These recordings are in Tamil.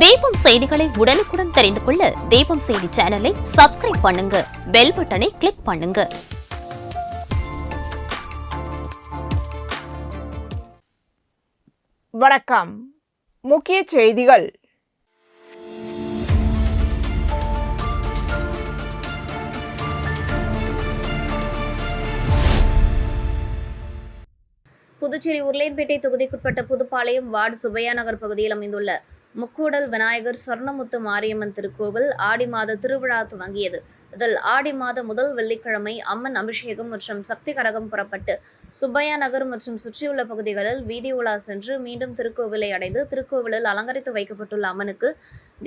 தீபம் செய்திகளை உடனுக்குடன் தெரிந்து கொள்ள தீபம் செய்தி சேனலை சப்ஸ்கிரைப் பண்ணுங்க. பெல் பட்டனை கிளிக் பண்ணுங்க. வணக்கம். முக்கிய செய்திகள். புதுச்சேரி உருளையன்பேட்டை தொகுதிக்குட்பட்ட புதுப்பாளையம் வார்டு சுப்பையா நகர் பகுதியில் அமைந்துள்ள முக்கூடல் விநாயகர் சொர்ணமுத்து மாரியம்மன் திருக்கோவில் ஆடி மாத திருவிழா துவங்கியது. இதில் ஆடி மாத முதல் வெள்ளிக்கிழமை அம்மன் அபிஷேகம் மற்றும் சக்தி கரகம் புறப்பட்டு சுப்பையா நகர் மற்றும் சுற்றியுள்ள பகுதிகளில் வீதி உலா சென்று மீண்டும் திருக்கோவிலை அடைந்து திருக்கோவிலில் அலங்கரித்து வைக்கப்பட்டுள்ள அம்மனுக்கு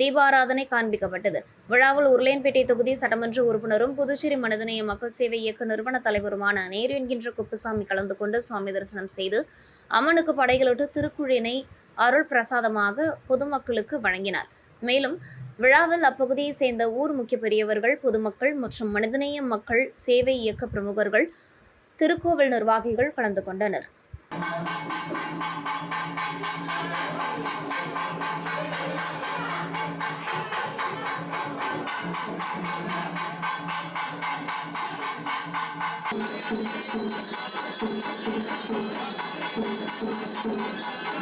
தீபாராதனை காண்பிக்கப்பட்டது. விழாவில் உருளையன்பேட்டை தொகுதி சட்டமன்ற உறுப்பினரும் புதுச்சேரி மனிதநேய மக்கள் சேவை இயக்க நிறுவன தலைவருமான நேரு என்கின்ற குப்புசாமி கலந்து கொண்டு சுவாமி தரிசனம் செய்து அம்மனுக்கு படைகளிட்டு திருக்குழினை அருள் பிரசாதமாக பொதுமக்களுக்கு வழங்கினார். மேலும் விழாவில் அப்பகுதியை சேர்ந்த ஊர் முக்கிய பெரியவர்கள் பொதுமக்கள் மற்றும் மனிதநேய மக்கள் சேவை இயக்க பிரமுகர்கள் திருக்கோவில் நிர்வாகிகள் கலந்து கொண்டனர்.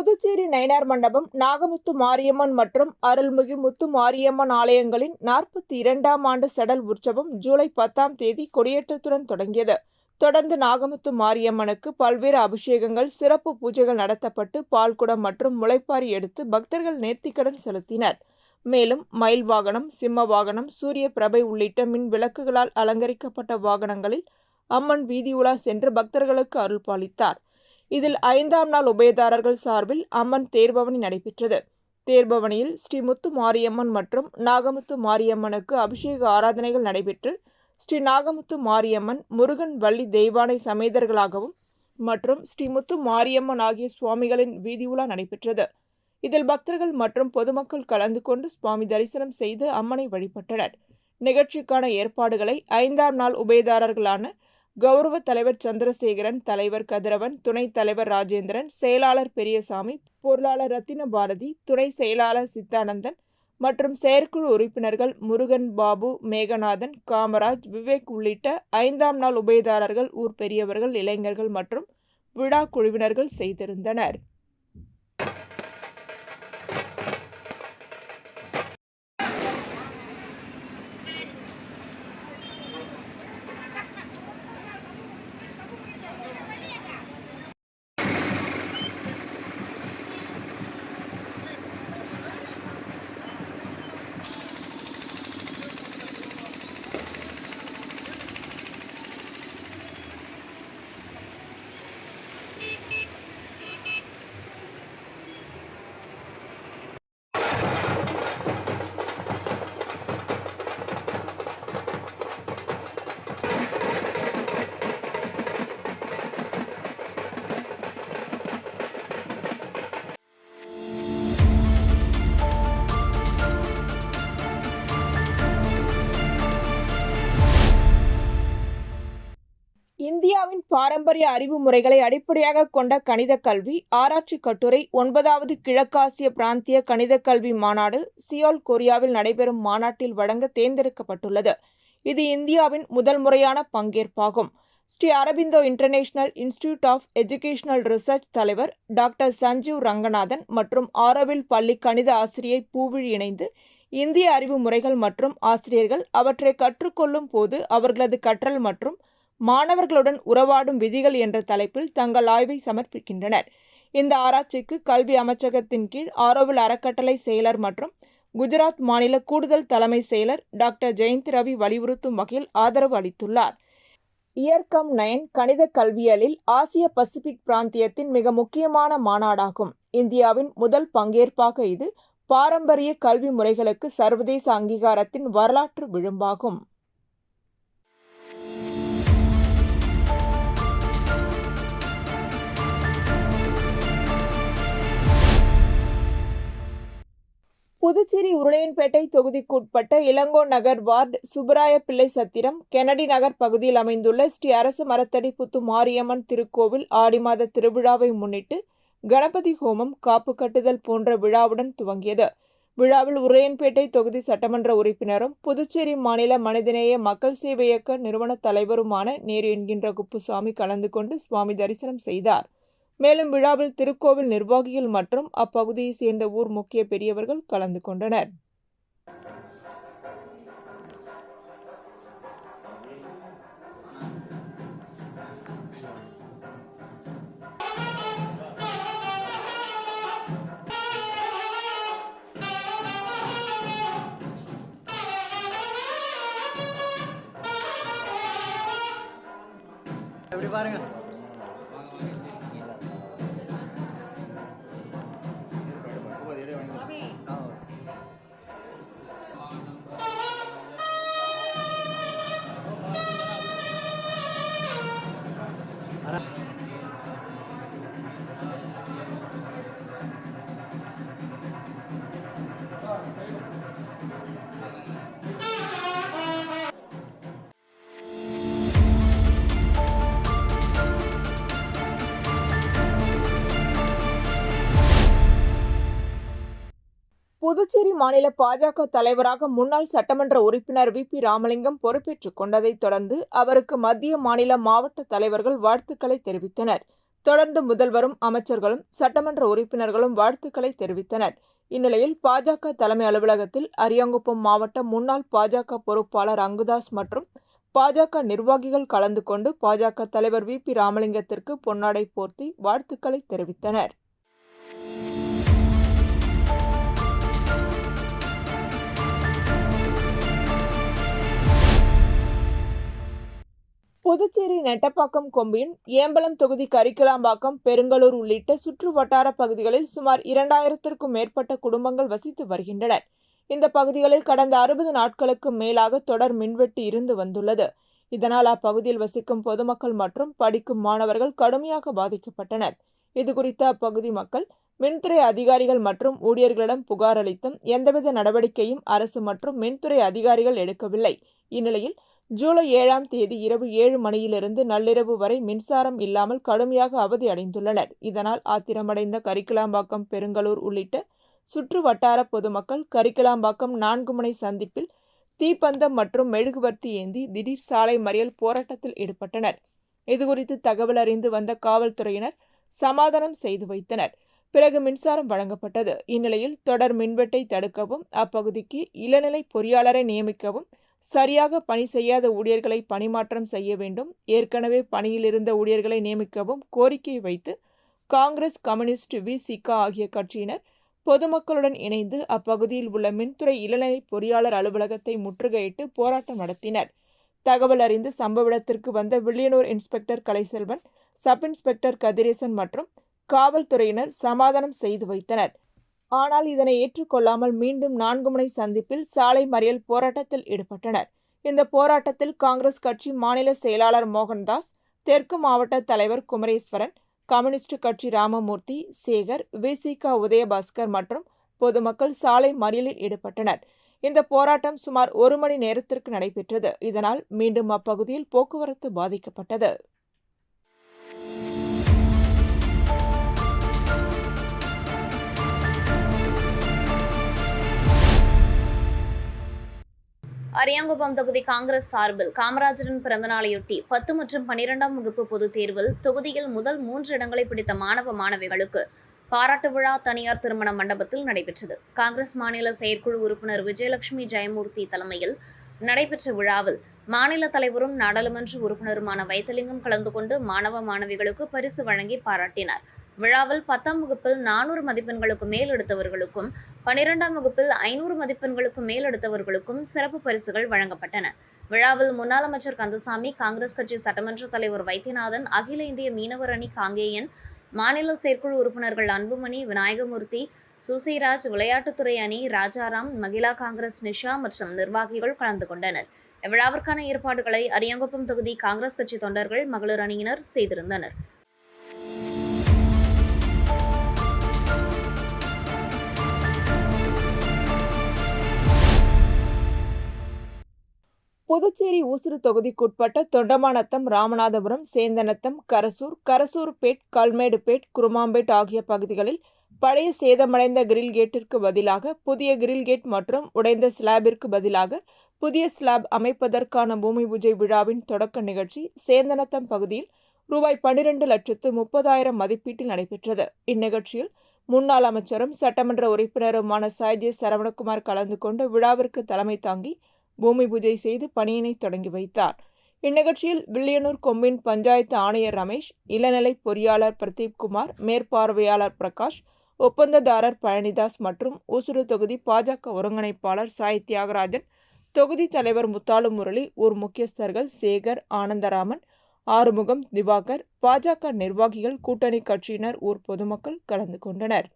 புதுச்சேரி நயினார் மண்டபம் நாகமுத்து மாரியம்மன் மற்றும் அருள்மிகு முத்து மாரியம்மன் ஆலயங்களின் நாற்பத்தி இரண்டாம் ஆண்டு செடல் உற்சவம் ஜூலை பத்தாம் தேதி கொடியேற்றத்துடன் தொடங்கியது. தொடர்ந்து நாகமுத்து மாரியம்மனுக்கு பல்வேறு அபிஷேகங்கள் சிறப்பு பூஜைகள் நடத்தப்பட்டு பால்குடம் மற்றும் முளைப்பாரி எடுத்து பக்தர்கள் நேர்த்திக்கடன் செலுத்தினர். மேலும் மயில் வாகனம் சிம்ம வாகனம் சூரிய பிரபை உள்ளிட்ட மின் விளக்குகளால் அலங்கரிக்கப்பட்ட வாகனங்களில் அம்மன் வீதி உலா சென்று பக்தர்களுக்கு அருள் பாலித்தார் இதில் ஐந்தாம் நாள் உபயதாரர்கள் சார்பில் அம்மன் தேர்பவனி நடைபெற்றது. தேர்பவனியில் ஸ்ரீ முத்து மாரியம்மன் மற்றும் நாகமுத்து மாரியம்மனுக்கு அபிஷேக ஆராதனைகள் நடைபெற்று ஸ்ரீ நாகமுத்து மாரியம்மன் முருகன் வள்ளி தெய்வானை சமேதர்களாகவும் மற்றும் ஸ்ரீ முத்து மாரியம்மன் ஆகிய சுவாமிகளின் வீதி உலா நடைபெற்றது. இதில் பக்தர்கள் மற்றும் பொதுமக்கள் கலந்து கொண்டு சுவாமி தரிசனம் செய்து அம்மனை வழிபட்டனர். நிகழ்ச்சிக்கான ஏற்பாடுகளை ஐந்தாம் நாள் உபயதாரர்களான கௌரவ தலைவர் சந்திரசேகரன் தலைவர் கதிரவன் துணைத் தலைவர் ராஜேந்திரன் செயலாளர் பெரியசாமி பொருளாளர் ரத்தின பாரதி துணை செயலாளர் சித்தானந்தன் மற்றும் செயற்குழு உறுப்பினர்கள் முருகன் பாபு மேகநாதன் காமராஜ் விவேக் உள்ளிட்ட ஐந்தாம் நாள் உபயதாரர்கள் ஊர் பெரியவர்கள் இளைஞர்கள் மற்றும் விழா குழுவினர்கள் செய்திருந்தனர். இந்தியாவின் பாரம்பரிய அறிவு முறைகளை அடிப்படையாக கொண்ட கணித கல்வி ஆராய்ச்சி கட்டுரை ஒன்பதாவது கிழக்காசிய பிராந்திய கணித கல்வி மாநாடு சியோல் கொரியாவில் நடைபெறும் மாநாட்டில் வழங்க தேர்ந்தெடுக்கப்பட்டுள்ளது. இது இந்தியாவின் முதல் முறையான பங்கேற்பாகும். Sri Aurobindo international institute of educational research தலைவர் டாக்டர் சஞ்சீவ் ரங்கநாதன் மற்றும் ஆரோவில் பள்ளி கணித ஆசிரியை பூவிழி இணைந்து இந்திய அறிவு முறைகள் மற்றும் ஆசிரியர்கள் அவற்றை கற்றுக்கொள்ளும் போது அவர்களது கற்றல் மற்றும் மாணவர்களுடன் உறவாடும் விதிகள் என்ற தலைப்பில் தங்கள் ஆய்வை சமர்ப்பிக்கின்றனர். இந்த ஆராய்ச்சிக்கு கல்வி அமைச்சகத்தின் கீழ் ஆரோவில் அறக்கட்டளை செயலர் மற்றும் குஜராத் மாநில கூடுதல் தலைமை செயலர் டாக்டர் ஜெயந்த் ரவி வலியுறுத்தும் வகையில் ஆதரவு அளித்துள்ளார். இயர்கம் நயன் கணித கல்வியலில் ஆசிய பசிபிக் பிராந்தியத்தின் மிக முக்கியமான மாநாடாகும். இந்தியாவின் முதல் பங்கேற்பாக இது பாரம்பரிய கல்வி முறைகளுக்கு சர்வதேச அங்கீகாரத்தின் வரலாற்று விழும்பாகும். புதுச்சேரி உருளையன்பேட்டை தொகுதிக்குட்பட்ட இளங்கோ நகர் வார்டு சுப்பராய பிள்ளை சத்திரம் கெனடி நகர் பகுதியில் அமைந்துள்ள ஸ்ரீ அரசு மரத்தடி புத்து மாரியம்மன் திருக்கோவில் ஆடி மாத திருவிழாவை முன்னிட்டு கணபதி ஹோமம் காப்பு கட்டுதல் போன்ற விழாவுடன் துவங்கியது. விழாவில் உருளையன்பேட்டை தொகுதி சட்டமன்ற உறுப்பினரும் புதுச்சேரி மாநில மனிதநேய மக்கள் சேவை இயக்க நிறுவன தலைவருமான நேரு என்கின்ற குப்புசாமி கலந்து கொண்டு சுவாமி தரிசனம் செய்தார். மேலும் விழாவில் திருக்கோவில் நிர்வாகிகள் மற்றும் அப்பகுதியை சேர்ந்த ஊர் முக்கிய பெரியவர்கள் கலந்து கொண்டனர். எப்படி பாருங்க. புதுச்சேரி மாநில பாஜக தலைவராக முன்னாள் சட்டமன்ற உறுப்பினர் வி பி ராமலிங்கம் பொறுப்பேற்றுக் கொண்டதைத் தொடர்ந்து அவருக்கு மத்திய மாநில மாவட்ட தலைவர்கள் வாழ்த்துக்களை தெரிவித்தனர். தொடர்ந்து முதல்வரும் அமைச்சர்களும் சட்டமன்ற உறுப்பினர்களும் வாழ்த்துக்களை தெரிவித்தனர். இந்நிலையில் பாஜக தலைமை அலுவலகத்தில் அரியாங்குப்பம் மாவட்ட முன்னாள் பாஜக பொறுப்பாளர் அங்குதாஸ் மற்றும் பாஜக நிர்வாகிகள் கலந்து கொண்டு பாஜக தலைவர் வி பி ராமலிங்கத்திற்கு பொன்னாடை போர்த்தி வாழ்த்துக்களை தெரிவித்தனர். புதுச்சேரி நெட்டப்பாக்கம் கொம்பின் ஏம்பலம் தொகுதி கரிக்கலாம்பாக்கம் பெருங்கலூர் உள்ளிட்ட சுற்று வட்டார பகுதிகளில் சுமார் இரண்டாயிரத்திற்கும் மேற்பட்ட குடும்பங்கள் வசித்து வருகின்றனர். இந்த பகுதிகளில் கடந்த அறுபது நாட்களுக்கு மேலாக தொடர் மின்வெட்டு இருந்து வந்துள்ளது. இதனால் அப்பகுதியில் வசிக்கும் பொதுமக்கள் மற்றும் படிக்கும் மாணவர்கள் கடுமையாக பாதிக்கப்பட்டனர். இதுகுறித்து அப்பகுதி மக்கள் மின்துறை அதிகாரிகள் மற்றும் ஊழியர்களிடம் புகார் அளித்தும் எந்தவித நடவடிக்கையும் அரசு மற்றும் மின்துறை அதிகாரிகள் எடுக்கவில்லை. இந்நிலையில் ஜூலை ஏழாம் தேதி இரவு ஏழு மணியிலிருந்து நள்ளிரவு வரை மின்சாரம் இல்லாமல் கடுமையாக அவதி அடைந்துள்ளனர். இதனால் ஆத்திரமடைந்த கரிக்கலாம்பாக்கம் பெருங்கலூர் உள்ளிட்ட சுற்று வட்டார பொதுமக்கள் கரிக்கலாம்பாக்கம் நான்கு முனை சந்திப்பில் தீப்பந்தம் மற்றும் மெழுகுவர்த்தி ஏந்தி திடீர் சாலை மறியல் போராட்டத்தில் ஈடுபட்டனர். இதுகுறித்து தகவல் அறிந்து வந்த காவல்துறையினர் சமாதானம் செய்து வைத்தனர். பிறகு மின்சாரம் வழங்கப்பட்டது. இந்நிலையில் தொடர் மின்வெட்டை தடுக்கவும் அப்பகுதிக்கு இளநிலை பொறியாளரை நியமிக்கவும் சரியாக பணி செய்யாத ஊழியர்களை பணிமாற்றம் செய்ய வேண்டும். ஏற்கனவே பணியில் இருந்த ஊழியர்களை நியமிக்கவும் கோரிக்கை வைத்து காங்கிரஸ் கம்யூனிஸ்ட் விசிகா ஆகிய கட்சியினர் பொதுமக்களுடன் இணைந்து அப்பகுதியில் உள்ள மின்துறை இளநிலை பொறியாளர் அலுவலகத்தை முற்றுகையிட்டு போராட்டம் நடத்தினர். தகவல் அறிந்து சம்பவ இடத்திற்கு வந்த Villianur inspector Kalaiselvan sub inspector Kathiresan மற்றும் காவல்துறையினர் சமாதானம் செய்து வைத்தனர். ஆனால் இதனை ஏற்றுக்கொள்ளாமல் மீண்டும் நான்கு முனை சந்திப்பில் சாலை மறியல் போராட்டத்தில் ஈடுபட்டனர். இந்த போராட்டத்தில் காங்கிரஸ் கட்சி மாநில செயலாளர் மோகன்தாஸ் தெற்கு மாவட்ட தலைவர் குமரேஸ்வரன் கம்யூனிஸ்ட் கட்சி ராமமூர்த்தி சேகர் விசிக உதயபாஸ்கர் மற்றும் பொதுமக்கள் சாலை மறியலில் ஈடுபட்டனர். இந்த போராட்டம் சுமார் ஒரு மணி நேரத்திற்கு நடைபெற்றது. இதனால் மீண்டும் அப்பகுதியில் போக்குவரத்து பாதிக்கப்பட்டது. அரியாங்குப்பம் தொகுதி காங்கிரஸ் சார்பில் காமராஜரின் பிறந்தநாளையொட்டி பத்து மற்றும் பனிரெண்டாம் வகுப்பு பொதுத் தேர்வில் தொகுதியில் முதல் மூன்று இடங்களை பிடித்த மாணவ மாணவிகளுக்கு பாராட்டு விழா தனியார் திருமண மண்டபத்தில் நடைபெற்றது. காங்கிரஸ் மாநில செயற்குழு உறுப்பினர் விஜயலட்சுமி ஜெயமூர்த்தி தலைமையில் நடைபெற்ற விழாவில் மாநில தலைவரும் நாடாளுமன்ற உறுப்பினருமான வைத்தலிங்கம் கலந்து கொண்டு மாணவ மாணவிகளுக்கு பரிசு வழங்கி பாராட்டினார். விழாவில் பத்தாம் வகுப்பில் நானூறு மதிப்பெண்களுக்கு மேல் எடுத்தவர்களுக்கும் பனிரெண்டாம் வகுப்பில் ஐநூறு மதிப்பெண்களுக்கு மேல் எடுத்தவர்களுக்கும் சிறப்பு பரிசுகள் வழங்கப்பட்டன. விழாவில் முன்னாள் அமைச்சர் கந்தசாமி காங்கிரஸ் கட்சி சட்டமன்ற தலைவர் வைத்தியநாதன் அகில இந்திய மீனவர் அணி காங்கேயன் மாநில செயற்குழு உறுப்பினர்கள் அன்புமணி விநாயகமூர்த்தி சுசிராஜ் விளையாட்டுத்துறை அணி ராஜாராம் மகிழா காங்கிரஸ் நிஷா மற்றும் நிர்வாகிகள் கலந்து கொண்டனர். இவ்விழாவிற்கான ஏற்பாடுகளை அரியங்குப்பம் தொகுதி காங்கிரஸ் கட்சி தொண்டர்கள் மகளிர் அணியினர் செய்திருந்தனர். புதுச்சேரி ஊசுறு தொகுதிக்குட்பட்ட தொண்டமாநத்தம் ராமநாதபுரம் சேந்தனத்தம் கரசூர் கரசூர்பேட் கல்மேடுபேட் குருமாம்பேட் ஆகிய பகுதிகளில் பழைய சேதமடைந்த கிரில் கேட்டிற்கு பதிலாக புதிய கிரில் கேட் மற்றும் உடைந்த ஸ்லாபிற்கு பதிலாக புதிய ஸ்லாப் அமைப்பதற்கான பூமி பூஜை விழாவின் தொடக்க நிகழ்ச்சி சேந்தனத்தம் பகுதியில் ரூபாய் பன்னிரண்டு லட்சத்து முப்பதாயிரம் மதிப்பீட்டில் நடைபெற்றது. இந்நிகழ்ச்சியில் முன்னாள் அமைச்சரும் சட்டமன்ற உறுப்பினருமான சாய்ஜே சரவணகுமார் கலந்து கொண்டு விழாவிற்கு தலைமை தாங்கி பூமி பூஜை செய்து பணியினை தொடங்கி வைத்தார். இந்நிகழ்ச்சியில் வில்லியனூர் கொம்பின் பஞ்சாயத்து ஆணையர் ரமேஷ் இளநிலை பொறியாளர் பிரதீப் குமார் மேற்பார்வையாளர் பிரகாஷ் ஒப்பந்ததாரர் பழனிதாஸ் மற்றும் ஊசுடு தொகுதி பாஜக ஒருங்கிணைப்பாளர் சாய் தியாகராஜன் தொகுதி தலைவர் முத்தாலு முரளி ஊர் முக்கியஸ்தர்கள் சேகர் ஆனந்தராமன் ஆறுமுகம் திவாகர் பாஜக நிர்வாகிகள் கூட்டணி கட்சியினர் ஊர் பொதுமக்கள் கலந்து கொண்டனர்.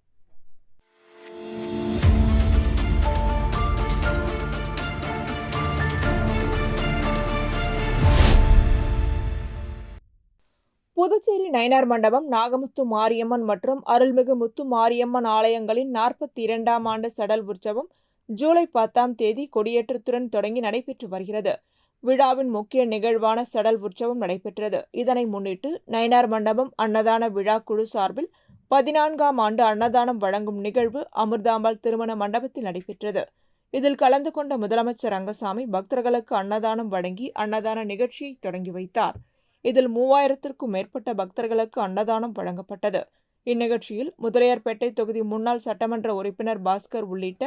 புதுச்சேரி நயனார் மண்டபம் நாகமுத்து மாரியம்மன் மற்றும் அருள்மிகு முத்து மாரியம்மன் ஆலயங்களின் நாற்பத்தி இரண்டாம் ஆண்டு சடல் உற்சவம் ஜூலை பத்தாம் தேதி கொடியேற்றத்துடன் தொடங்கி நடைபெற்று வருகிறது. விழாவின் முக்கிய நிகழ்வான சடல் உற்சவம் நடைபெற்றது. இதனை முன்னிட்டு நயனார் மண்டபம் அன்னதான விழா குழு சார்பில் பதினான்காம் ஆண்டு அன்னதானம் வழங்கும் நிகழ்வு அமிர்தாம்பாள் திருமண மண்டபத்தில் நடைபெற்றது. இதில் கலந்து கொண்ட முதலமைச்சர் ரங்கசாமி பக்தர்களுக்கு அன்னதானம் வழங்கி அன்னதான நிகழ்ச்சியை தொடங்கி வைத்தார். இதில் மூவாயிரத்திற்கும் மேற்பட்ட பக்தர்களுக்கு அன்னதானம் வழங்கப்பட்டது. இந்நிகழ்ச்சியில் முதலியார்பேட்டை தொகுதி முன்னாள் சட்டமன்ற உறுப்பினர் பாஸ்கர் உள்ளிட்ட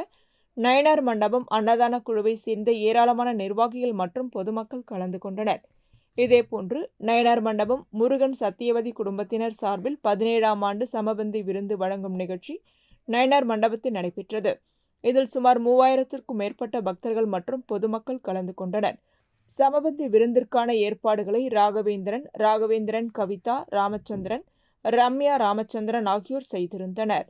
நயனார் மண்டபம் அன்னதான குழுவை சேர்ந்த ஏராளமான நிர்வாகிகள் மற்றும் பொதுமக்கள் கலந்து கொண்டனர். இதேபோன்று நயனார் மண்டபம் முருகன் சத்தியவதி குடும்பத்தினர் சார்பில் பதினேழாம் ஆண்டு சமபந்தி விருந்து வழங்கும் நிகழ்ச்சி நயனார் மண்டபத்தில் நடைபெற்றது. இதில் சுமார் மூவாயிரத்திற்கும் மேற்பட்ட பக்தர்கள் மற்றும் பொதுமக்கள் கலந்து கொண்டனர். சமபந்தி விருந்திற்கான ஏற்பாடுகளை ராகவேந்திரன் ராகவேந்திரன் கவிதா ராமச்சந்திரன் ரம்யா ராமச்சந்திரன் ஆகியோர் செய்திருந்தனர்.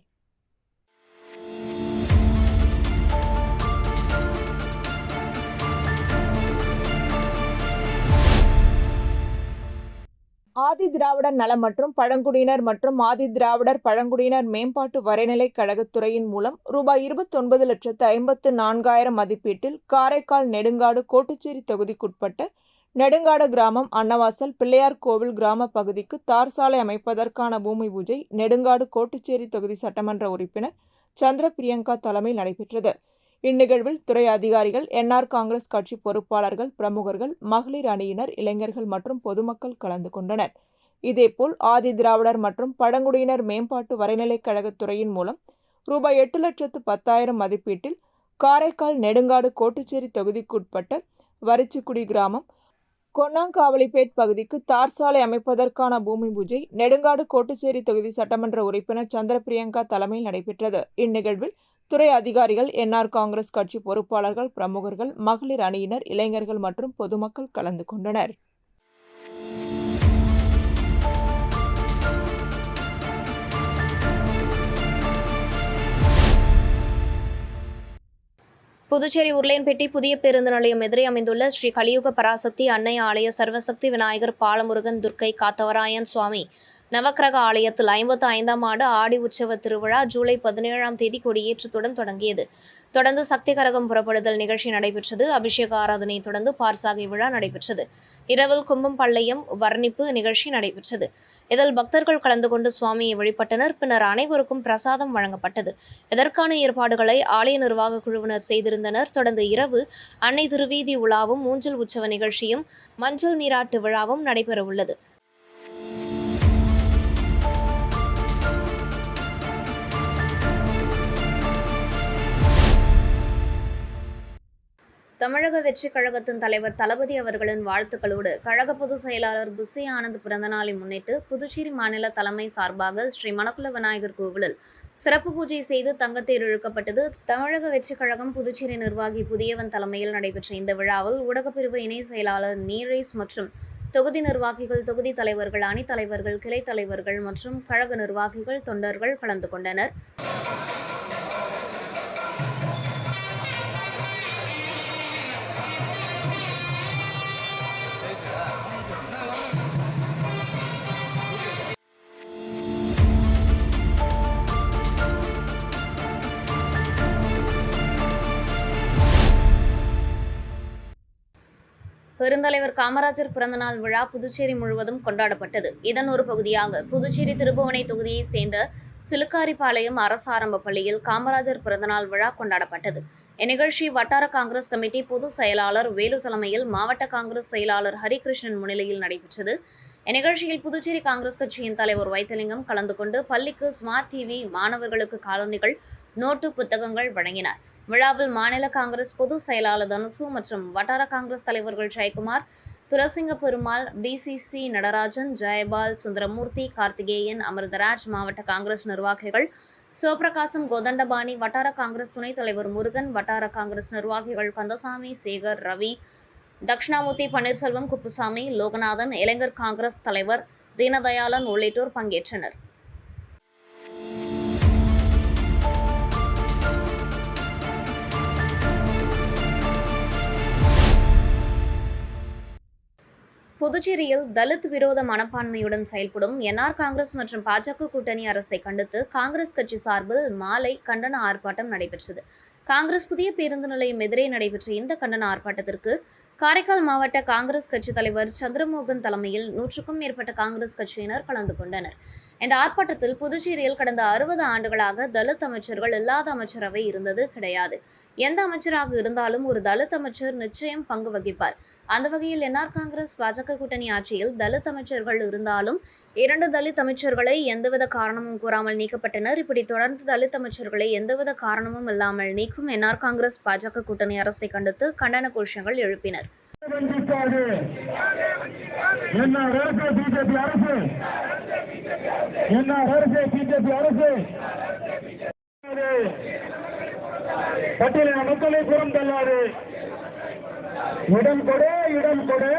ஆதி திராவிடர் நலம் மற்றும் பழங்குடியினர் மற்றும் ஆதி திராவிடர் பழங்குடியினர் மேம்பாட்டு வரைநிலை கழகத்துறையின் மூலம் ரூபாய் இருபத்தொன்பது லட்சத்து ஐம்பத்து நான்காயிரம் மதிப்பீட்டில் காரைக்கால் நெடுங்காடு கோட்டுச்சேரி தொகுதிக்குட்பட்ட நெடுங்காடு கிராமம் அன்னவாசல் பிள்ளையார் கோவில் கிராம பகுதிக்கு தார் சாலை அமைப்பதற்கான பூமி பூஜை நெடுங்காடு கோட்டுச்சேரி தொகுதி சட்டமன்ற உறுப்பினர் சந்திர பிரியங்கா தலைமையில் நடைபெற்றது. இந்நிகழ்வில் துறை அதிகாரிகள் என்ஆர் காங்கிரஸ் கட்சி பொறுப்பாளர்கள் பிரமுகர்கள் மகளிர் அணியினர் இளைஞர்கள் மற்றும் பொதுமக்கள் கலந்து கொண்டனர். இதேபோல் ஆதி திராவிடர் மற்றும் பழங்குடியினர் மேம்பாட்டு வரைநிலைக் கழகத்துறையின் மூலம் ரூபாய் எட்டு லட்சத்து பத்தாயிரம் மதிப்பீட்டில் காரைக்கால் நெடுங்காடு கோட்டுச்சேரி தொகுதிக்குட்பட்ட வரிச்சிக்குடி கிராமம் கொன்னாங்காவலிப்பேட் பகுதிக்கு தார் சாலை அமைப்பதற்கான பூமி பூஜை நெடுங்காடு கோட்டுச்சேரி தொகுதி சட்டமன்ற உறுப்பினர் சந்திர பிரியங்கா தலைமையில் நடைபெற்றது. இந்நிகழ்வில் துறை அதிகாரிகள் என்ஆர் காங்கிரஸ் கட்சி பொறுப்பாளர்கள் பிரமுகர்கள் மகளிர் அணியினர் இளைஞர்கள் மற்றும் பொதுமக்கள் கலந்து கொண்டனர். புதுச்சேரி உருளையன்பேட்டை புதிய பேருந்து நிலையம் எதிரே அமைந்துள்ள ஸ்ரீ கலியுக பராசக்தி அன்னை ஆலய சர்வசக்தி விநாயகர் பாலமுருகன் துர்க்கை காத்தவராயன் சுவாமி நவக்கிரக ஆலயத்தில் ஐம்பத்து ஐந்தாம் ஆண்டு ஆடி உற்சவ திருவிழா ஜூலை பதினேழாம் தேதி கொடியேற்றத்துடன் தொடங்கியது. தொடர்ந்து சக்தி கரகம் புறப்படுதல் நிகழ்ச்சி நடைபெற்றது. அபிஷேக ஆராதனை தொடர்ந்து பார்சாகி விழா நடைபெற்றது. இரவில் கும்பம் பள்ளையம் வர்ணிப்பு நிகழ்ச்சி நடைபெற்றது. இதில் பக்தர்கள் கலந்து கொண்டு சுவாமியை வழிபட்டனர். பின்னர் அனைவருக்கும் பிரசாதம் வழங்கப்பட்டது. இதற்கான ஏற்பாடுகளை ஆலய நிர்வாக குழுவினர் செய்திருந்தனர். தொடர்ந்து இரவு அன்னை திருவீதி உலாவும் மூஞ்சல் உற்சவ நிகழ்ச்சியும் மஞ்சள் நீராட்டு விழாவும் நடைபெறவுள்ளது. தமிழக வெற்றி கழகத்தின் தலைவர் தளபதி அவர்களின் வாழ்த்துக்களோடு கழக பொதுச் செயலாளர் புசி ஆனந்த் பிறந்தநாளை முன்னிட்டு புதுச்சேரி மாநில தலைமை சார்பாக ஸ்ரீ மணக்குல விநாயகர் கோவிலில் சிறப்பு பூஜை செய்து தங்கத்தேர் இழுக்கப்பட்டது. தமிழக வெற்றி கழகம் புதுச்சேரி நிர்வாகி புதியவன் தலைமையில் நடைபெற்ற இந்த விழாவில் ஊடகப்பிரிவு இணை செயலாளர் நீரேஸ் மற்றும் தொகுதி நிர்வாகிகள் தொகுதி தலைவர்கள் அணி தலைவர்கள் கிளை தலைவர்கள் மற்றும் கழக நிர்வாகிகள் தொண்டர்கள் கலந்து கொண்டனர். பெருந்தலைவர் காமராஜர் பிறந்தநாள் விழா புதுச்சேரி முழுவதும் கொண்டாடப்பட்டது. இதன் ஒரு பகுதியாக புதுச்சேரி திருபுவனை தொகுதியைச் சேர்ந்த சிலுக்காரிபாளையம் அரசு ஆரம்ப பள்ளியில் காமராஜர் பிறந்தநாள் விழா கொண்டாடப்பட்டது. இந்நிகழ்ச்சி வட்டார காங்கிரஸ் கமிட்டி பொதுச் செயலாளர் வேலு தலைமையில் மாவட்ட காங்கிரஸ் செயலாளர் ஹரிகிருஷ்ணன் முன்னிலையில் நடைபெற்றது. இந்நிகழ்ச்சியில் புதுச்சேரி காங்கிரஸ் கட்சியின் தலைவர் வைத்தலிங்கம் கலந்து கொண்டு பள்ளிக்கு ஸ்மார்ட் டிவி மாணவர்களுக்கு காலணிகள் நோட்டு புத்தகங்கள் வழங்கினார். விழாவில் மாநில காங்கிரஸ் பொதுச் செயலாளர் தனுசு மற்றும் வட்டார காங்கிரஸ் தலைவர்கள் ஜெயக்குமார் துளசிங்க பெருமாள் பிசிசி நடராஜன் ஜெயபால் சுந்தரமூர்த்தி கார்த்திகேயன் அமிர்தராஜ் மாவட்ட காங்கிரஸ் நிர்வாகிகள் சிவபிரகாசம் கோதண்டபாணி வட்டார காங்கிரஸ் துணைத் தலைவர் முருகன் வட்டார காங்கிரஸ் நிர்வாகிகள் கந்தசாமி சேகர் ரவி தக்ஷணாமூர்த்தி பன்னீர்செல்வம் குப்புசாமி லோகநாதன் இளைஞர் காங்கிரஸ் தலைவர் தீனதயாளன் உள்ளிட்டோர் பங்கேற்றனர். புதுச்சேரியில் தலித் விரோத மனப்பான்மையுடன் செயல்படும் என்ஆர் காங்கிரஸ் மற்றும் பாஜக கூட்டணி அரசை கண்டித்து காங்கிரஸ் கட்சி சார்பில் மாலை கண்டன ஆர்ப்பாட்டம் நடைபெற்றது. காங்கிரஸ் புதிய பேருந்து நிலையம் எதிரே நடைபெற்ற இந்த கண்டன ஆர்ப்பாட்டத்திற்கு காரைக்கால் மாவட்ட காங்கிரஸ் கட்சி தலைவர் சந்திரமோகன் தலைமையில் நூற்றுக்கும் மேற்பட்ட காங்கிரஸ் கட்சியினர் கலந்து கொண்டனர். இந்த ஆர்ப்பாட்டத்தில் புதுச்சேரியில் கடந்த அறுபது ஆண்டுகளாக தலித் அமைச்சர்கள் இல்லாத அமைச்சரவை இருந்தது கிடையாது. எந்த அமைச்சராக இருந்தாலும் ஒரு தலித் அமைச்சர் நிச்சயம் பங்கு வகிப்பார். அந்த வகையில் என்ஆர் காங்கிரஸ் பாஜக கூட்டணி ஆட்சியில் தலித் அமைச்சர்கள் இருந்தாலும் இரண்டு தலித் அமைச்சர்களை எந்தவித காரணமும் கூறாமல் நீக்கப்பட்டனர். இப்படி தொடர்ந்து தலித் அமைச்சர்களை எந்தவித காரணமும் இல்லாமல் நீக்கும் என்ஆர் காங்கிரஸ் பாஜக கூட்டணி அரசை கண்டித்து கண்டன கோஷங்கள் எழுப்பினர். வஞ்சிக்காது என்ன அரசு பிஜேபி அரசு. என்ன அரசு பிஜேபி அரசு. பட்டியலின மக்களை புறம் தள்ளாது இடம் கொடு இடம் கொடு.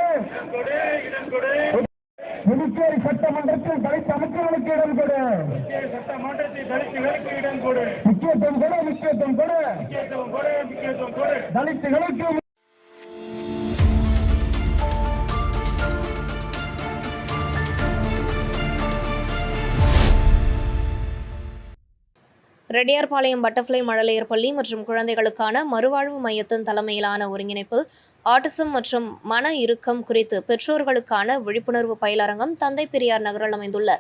புதுச்சேரி சட்டமன்றத்தில் தலித் அமைச்சர்களுக்கு இடம் கொடு சட்டமன்றத்தில் தலித்துகளுக்கு இடம் கொடு முக்கியத்துவம் கொடு. முக்கியத்துவம் கொடு முக்கியத்துவம் கொடு. தலித்துகளுக்கு ரெட்டியார்பாளையம் பட்டர்ஃப்ளை மழலையர் பள்ளி மற்றும் குழந்தைகளுக்கான மறுவாழ்வு மையத்தின் தலைமையிலான ஒருங்கிணைப்பு ஆட்டிசம் மற்றும் மன இறுக்கம் குறித்து பெற்றோர்களுக்கான விழிப்புணர்வு பயிலரங்கம் தந்தை பெரியார் நகரில் அமைந்துள்ள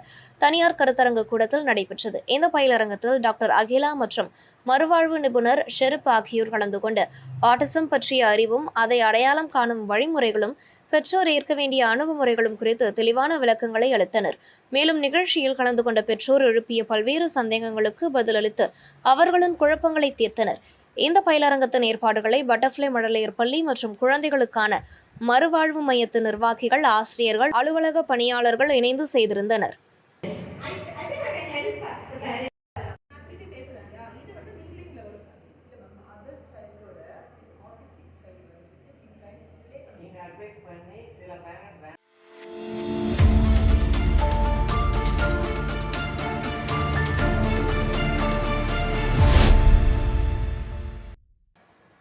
தனியார் கருத்தரங்கு கூடத்தில் நடைபெற்றது. இந்த பயிலரங்கத்தில் டாக்டர் அகிலா மற்றும் மறுவாழ்வு நிபுணர் ஷெருப் ஆகியோர் கலந்து கொண்டு ஆட்டிசம் பற்றிய அறிவும் அதை அடையாளம் காணும் வழிமுறைகளும் பெற்றோர் ஏற்க வேண்டிய அணுகுமுறைகளும் குறித்து தெளிவான விளக்கங்களை அளித்தனர். மேலும் நிகழ்ச்சியில் கலந்து கொண்ட பெற்றோர் எழுப்பிய பல்வேறு சந்தேகங்களுக்கு பதிலளித்து அவர்களின் குழப்பங்களை தீர்த்தனர். இந்த பயிலரங்கத்தின் ஏற்பாடுகளை பட்டர்ஃப்ளை மழலையர் பள்ளி மற்றும் குழந்தைகளுக்கான மறுவாழ்வு மையத்து நிர்வாகிகள் ஆசிரியர்கள் அலுவலக பணியாளர்கள் இணைந்து செய்திருந்தனர்.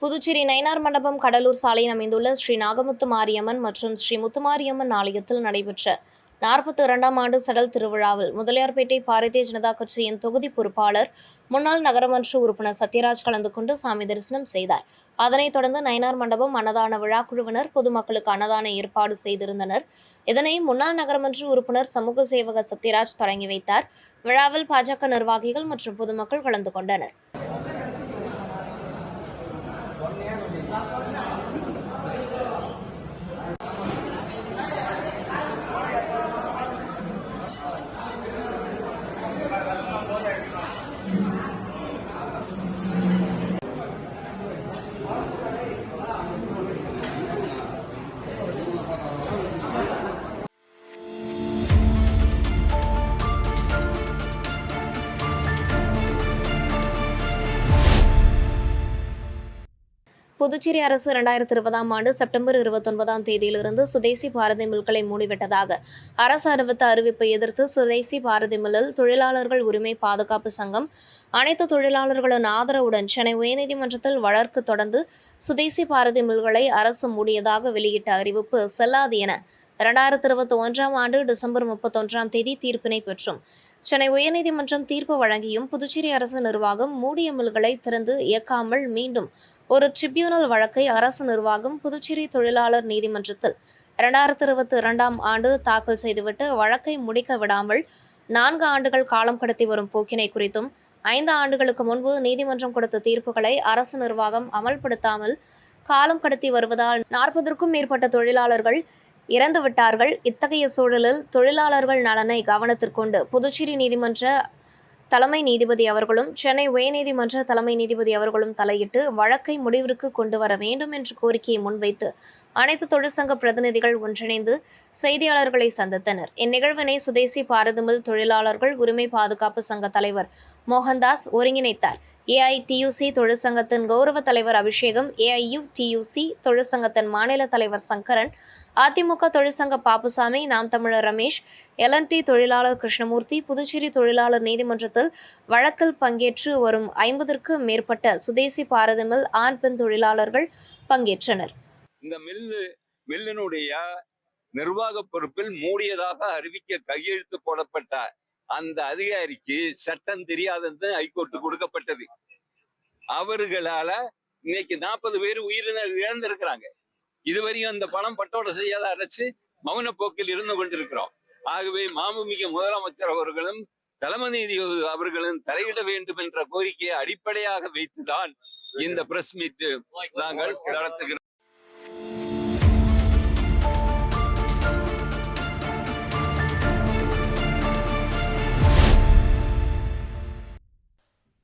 புதுச்சேரி நயினார் மண்டபம் கடலூர் சாலையில் அமைந்துள்ள ஸ்ரீ நாகமுத்து மாரியம்மன் மற்றும் ஸ்ரீ முத்துமாரியம்மன் ஆலயத்தில் நடைபெற்ற நாற்பத்தி இரண்டாம் ஆண்டு சடல் திருவிழாவில் முதலியார்பேட்டை பாரதிய ஜனதா கட்சியின் தொகுதி பொறுப்பாளர் முன்னாள் நகரமன்ற உறுப்பினர் சத்யராஜ் கலந்து கொண்டு சாமி தரிசனம் செய்தார். அதனைத் தொடர்ந்து நயனார் மண்டபம் அன்னதான விழா குழுவினர் பொதுமக்களுக்கு அன்னதான ஏற்பாடு செய்திருந்தனர். இதனை முன்னாள் நகரமன்ற உறுப்பினர் சமூக சேவக சத்யராஜ் தொடங்கி வைத்தார். விழாவில் பாஜக நிர்வாகிகள் மற்றும் பொதுமக்கள் கலந்து கொண்டனர். புதுச்சேரி அரசு இரண்டாயிரத்தி இருபதாம் ஆண்டு செப்டம்பர் இருபத்தொன்பதாம் தேதியிலிருந்து சுதேசி பாரதி மில்களை மூடிவிட்டதாக அரசு அறிவித்த அறிவிப்பை எதிர்த்து சுதேசி பாரதி மில்லில் தொழிலாளர்கள் உரிமை பாதுகாப்பு சங்கம் அனைத்து தொழிலாளர்களின் ஆதரவுடன் சென்னை உயர்நீதிமன்றத்தில் வழக்கு தொடர்ந்து சுதேசி பாரதி மில்களை அரசு மூடியதாக வெளியிட்ட அறிவிப்பு செல்லாது என இரண்டாயிரத்தி இருபத்தி ஒன்றாம் ஆண்டு டிசம்பர் முப்பத்தொன்றாம் தேதி தீர்ப்பினை பெற்றும். சென்னை உயர்நீதிமன்றம் தீர்ப்பு வழங்கியும் புதுச்சேரி அரசு நிர்வாகம் மூடிய மில்களை திறந்து இயக்காமல் மீண்டும் ஒரு ட்ரிபியூனல் வழக்கை அரசு நிர்வாகம் புதுச்சேரி தொழிலாளர் நீதிமன்றத்தில் இரண்டாயிரத்தி இருபத்தி இரண்டாம் ஆண்டு தாக்கல் செய்துவிட்டு வழக்கை முடிக்க விடாமல் நான்கு ஆண்டுகள் காலம் கடத்தி வரும் போக்கினை குறித்தும் ஐந்து ஆண்டுகளுக்கு முன்பு நீதிமன்றம் கொடுத்த தீர்ப்புகளை அரசு நிர்வாகம் அமல்படுத்தாமல் காலம் கடத்தி வருவதால் நாற்பதற்கும் மேற்பட்ட தொழிலாளர்கள் இறந்து விட்டார்கள். இத்தகைய சூழலில் தொழிலாளர்கள் நலனை கவனத்திற்கொண்டு புதுச்சேரி நீதிமன்ற தலைமை நீதிபதி அவர்களும் சென்னை உயர்நீதிமன்ற தலைமை நீதிபதி அவர்களும் தலையிட்டு வழக்கை முடிவிற்கு கொண்டு வர வேண்டும் என்ற கோரிக்கையை முன்வைத்து அனைத்து தொழிற்சங்க பிரதிநிதிகள் ஒன்றிணைந்து செய்தியாளர்களை சந்தித்தனர். இந்நிகழ்வினை சுதேசி பாரதமில் தொழிலாளர்கள் உரிமை பாதுகாப்பு சங்க தலைவர் மோகன்தாஸ் ஒருங்கிணைத்தார். ஏஐடியூசி தொழிற்சங்கத்தின் கௌரவ தலைவர் அபிஷேகம் ஏஐயு டியூசி தொழிற்சங்கத்தின் மாநில தலைவர் சங்கரன் அதிமுக தொழிற்சங்க பாப்புசாமி நாம் தமிழர் ரமேஷ் எல்என்டி தொழிலாளர் கிருஷ்ணமூர்த்தி புதுச்சேரி தொழிலாளர் நீதிமன்றத்தில் வழக்கில் பங்கேற்று வரும் ஐம்பதற்கு மேற்பட்ட சுதேசி பாரதமில் ஆண் பெண் தொழிலாளர்கள் பங்கேற்றனர். இந்த மில்லு மில்லினுடைய நிர்வாக பொறுப்பில் மூடியதாக அறிவிக்க கையெழுத்து போடப்பட்ட அந்த அதிகாரிக்கு சட்டம் தெரியாதது ஹைகோர்ட்டு கொடுக்கப்பட்டது. அவர்களால இன்னைக்கு நாற்பது பேர் உயிரின இழந்திருக்கிறாங்க. இதுவரையும் அந்த பணம் பட்டோட செய்யாத அடைச்சு மௌன போக்கில் இருந்து கொண்டிருக்கிறோம். ஆகவே மாண்புமிகு முதலமைச்சர் அவர்களும் தலைமை நீதி அவர்களும் தலையிட வேண்டும் என்ற கோரிக்கையை அடிப்படையாக வைத்துதான் இந்த பிரஸ் மீட் நாங்கள் நடத்துகிறோம்.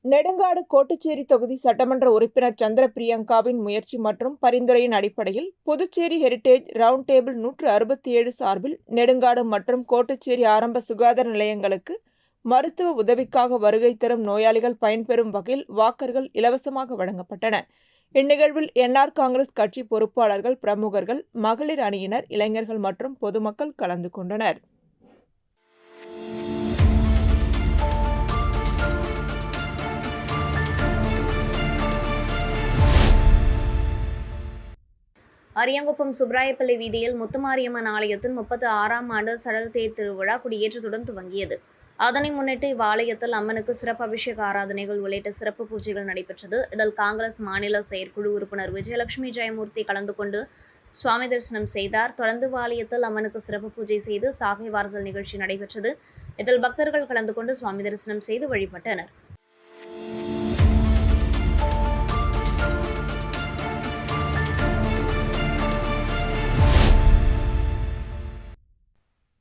நெடுங்காடு கோட்டுச்சேரி தொகுதி சட்டமன்ற உறுப்பினர் சந்திர பிரியங்காவின் முயற்சி மற்றும் பரிந்துரையின் அடிப்படையில் புதுச்சேரி ஹெரிடேஜ் ரவுண்ட் டேபிள் நூற்று அறுபத்தி ஏழு சார்பில் நெடுங்காடு மற்றும் கோட்டுச்சேரி ஆரம்ப சுகாதார நிலையங்களுக்கு மருத்துவ உதவிக்காக வருகை தரும் நோயாளிகள் பயன்பெறும் வகையில் வாக்கர்கள் இலவசமாக வழங்கப்பட்டன. இந்நிகழ்வில் என்ஆர் காங்கிரஸ் கட்சி பொறுப்பாளர்கள் பிரமுகர்கள் மகளிர் அணியினர் இளைஞர்கள் மற்றும் பொதுமக்கள் கலந்து கொண்டனர். அரியாங்குப்பம் சுப்ராயப்பள்ளி வீதியில் முத்துமாரியம்மன் ஆலயத்தின் முப்பத்தி ஆறாம் ஆண்டு சடல் தேர் திருவிழா குடியேற்றத்துடன் துவங்கியது. அதனை முன்னிட்டு இவ்வாலயத்தில் அம்மனுக்கு சிறப்பு அபிஷேக ஆராதனைகள் உள்ளிட்ட சிறப்பு பூஜைகள் நடைபெற்றது. இதில் காங்கிரஸ் மாநில செயற்குழு உறுப்பினர் விஜயலட்சுமி ஜெயமூர்த்தி கலந்து கொண்டு சுவாமி தரிசனம் செய்தார். தொடர்ந்து வாலயத்தில் அம்மனுக்கு சிறப்பு பூஜை செய்து சாகை வார்த்தல் நிகழ்ச்சி நடைபெற்றது. இதில் பக்தர்கள் கலந்து கொண்டு சுவாமி தரிசனம் செய்து வழிபட்டனர்.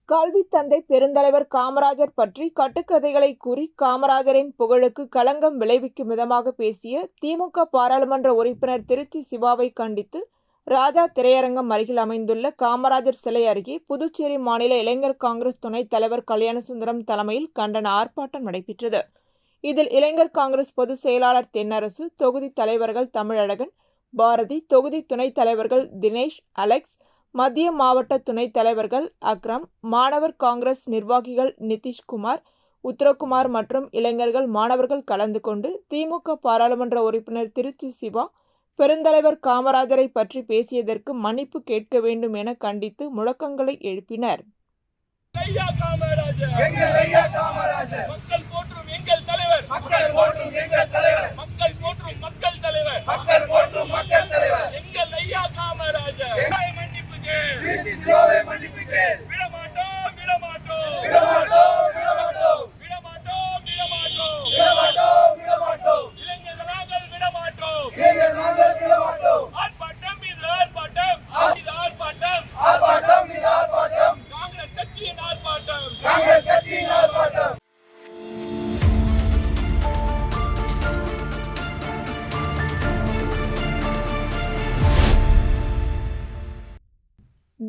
கல்வி தந்தை பெருந்தலைவர் காமராஜர் பற்றி கட்டுக்கதைகளை கூறி காமராஜரின் புகழுக்கு களங்கம் விளைவிக்கும் விதமாக பேசிய திமுக பாராளுமன்ற உறுப்பினர் திருச்சி சிவாவை கண்டித்து ராஜா திரையரங்கம் அருகில் அமைந்துள்ள காமராஜர் சிலை அருகே புதுச்சேரி மாநில இளைஞர் காங்கிரஸ் துணைத் தலைவர் கல்யாணசுந்தரம் தலைமையில் கண்டன ஆர்ப்பாட்டம் நடைபெற்றது. இதில் இளைஞர் காங்கிரஸ் பொதுச் செயலாளர் தென்னரசு தொகுதி தலைவர்கள் தமிழழகன் பாரதி தொகுதி துணைத் தலைவர்கள் தினேஷ் அலெக்ஸ் மத்திய மாவட்ட துணைத் தலைவர்கள் அக்ரம் மாணவர் காங்கிரஸ் நிர்வாகிகள் நிதிஷ்குமார் உத்தரகுமார் மற்றும் இளைஞர்கள் மாணவர்கள் கலந்து கொண்டு திமுக பாராளுமன்ற உறுப்பினர் திருச்சி சிவா பெருந்தலைவர் காமராஜரை பற்றி பேசியதற்கு மன்னிப்பு கேட்க வேண்டும் என கண்டித்து முழக்கங்களை எழுப்பினர். மக்கள் போற்றும் எங்கள் தலைவர்! மக்கள் போற்றும் எங்கள் தலைவர்! மக்கள் போற்றும் மக்கள் தலைவர் மக்கள் போற்றும் மக்கள் தலைவர் எங்கள் ஐயா காமராஜர் தாய் மன்னிப்புக்கு திருச்சி சிவாவை மன்னிப்புக்கு விடமாட்டோம் விடமாட்டோம் விடமாட்டோம் விடமாட்டோம் விடமாட்டோம் விடமாட்டோம் விடமாட்டோம் இளைஞர் நாங்கள் விடமாட்டோம் ஆர்ப்பாட்டம் இது ஆர்ப்பாட்டம் இது ஆர்ப்பாட்டம் ஆர்ப்பாட்டம் இது ஆர்ப்பாட்டம் காங்கிரஸ் கட்சியின் ஆர்ப்பாட்டம் காங்கிரஸ் கட்சியின் ஆர்ப்பாட்டம்.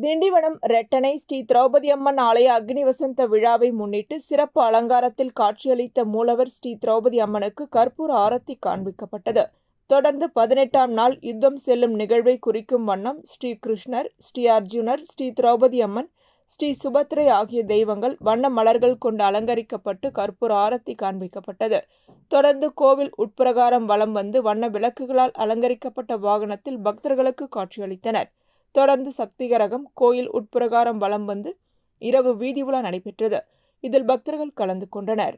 திண்டிவனம் ரெட்டனை ஸ்ரீ திரௌபதி அம்மன் ஆலய அக்னி வசந்த விழாவை முன்னிட்டு சிறப்பு அலங்காரத்தில் காட்சியளித்த மூலவர் ஸ்ரீ திரௌபதி அம்மனுக்கு கற்பூர ஆரத்தி காண்பிக்கப்பட்டது. தொடர்ந்து பதினெட்டாம் நாள் யுத்தம் செல்லும் நிகழ்வை குறிக்கும் வண்ணம் ஸ்ரீ கிருஷ்ணர் ஸ்ரீ அர்ஜுனர் ஸ்ரீ திரௌபதி அம்மன் ஸ்ரீ சுபத்ரை ஆகிய தெய்வங்கள் வண்ண மலர்கள் கொண்டு அலங்கரிக்கப்பட்டு கற்பூர ஆரத்தி காண்பிக்கப்பட்டது. தொடர்ந்து கோவில் உட்பிரகாரம் வலம் வந்து வண்ண விளக்குகளால் அலங்கரிக்கப்பட்ட வாகனத்தில் பக்தர்களுக்கு காட்சியளித்தனர். தொடர்ந்து சக்திகரகம் கோயில் உட்பிரகாரம் வலம் வந்து இரவு வீதி உலா நடைபெற்றது. இதில் பக்தர்கள் கலந்து கொண்டனர்.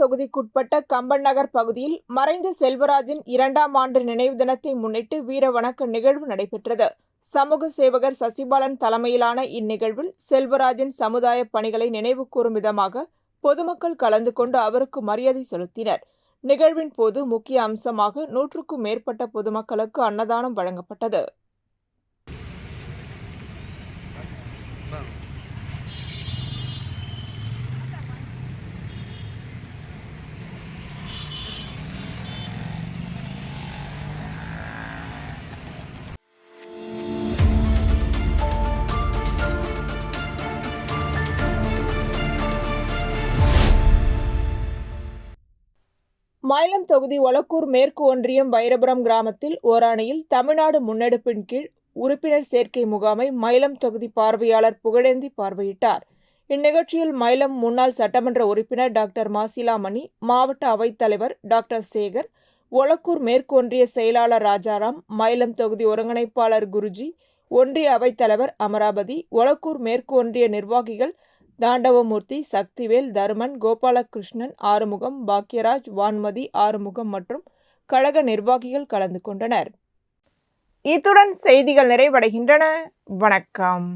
தொகுதிக்குட்பட்ட கம்பன் நகர் பகுதியில் மறைந்த செல்வராஜின் இரண்டாம் ஆண்டு நினைவு தினத்தை முன்னிட்டு வீர வணக்க நிகழ்வு நடைபெற்றது. சமூக சேவகர் சசிபாலன் தலைமையிலான இந்நிகழ்வில் செல்வராஜின் சமுதாய பணிகளை நினைவு கூறும் விதமாக பொதுமக்கள் கலந்து கொண்டு அவருக்கு மரியாதை செலுத்தினர். நிகழ்வின் போது முக்கிய அம்சமாக நூற்றுக்கும் மேற்பட்ட பொதுமக்களுக்கு அன்னதானம் வழங்கப்பட்டது. மயிலம் தொகுதி ஒலக்கூர் மேற்கு ஒன்றியம் வைரபுரம் கிராமத்தில் ஓராணையில் தமிழ்நாடு முன்னெடுப்பின் கீழ் உறுப்பினர் சேர்க்கை முகாமை மயிலம் தொகுதி பார்வையாளர் புகழேந்தி பார்வையிட்டார். இந்நிகழ்ச்சியில் மயிலம் முன்னாள் சட்டமன்ற உறுப்பினர் டாக்டர் மாசிலாமணி மாவட்ட அவைத்தலைவர் டாக்டர் சேகர் ஒலக்கூர் மேற்கு ஒன்றிய செயலாளர் ராஜாராம் மயிலம் தொகுதி ஒருங்கிணைப்பாளர் குருஜி ஒன்றிய அவைத்தலைவர் அமராவதி ஒலக்கூர் மேற்கு ஒன்றிய நிர்வாகிகள் தாண்டவமூர்த்தி சக்திவேல் தர்மன் கோபாலகிருஷ்ணன் ஆறுமுகம் பாக்யராஜ் வான்மதி ஆறுமுகம் மற்றும் கழக நிர்வாகிகள் கலந்து கொண்டனர். இத்துடன் செய்திகள் நிறைவடைகின்றன. வணக்கம்.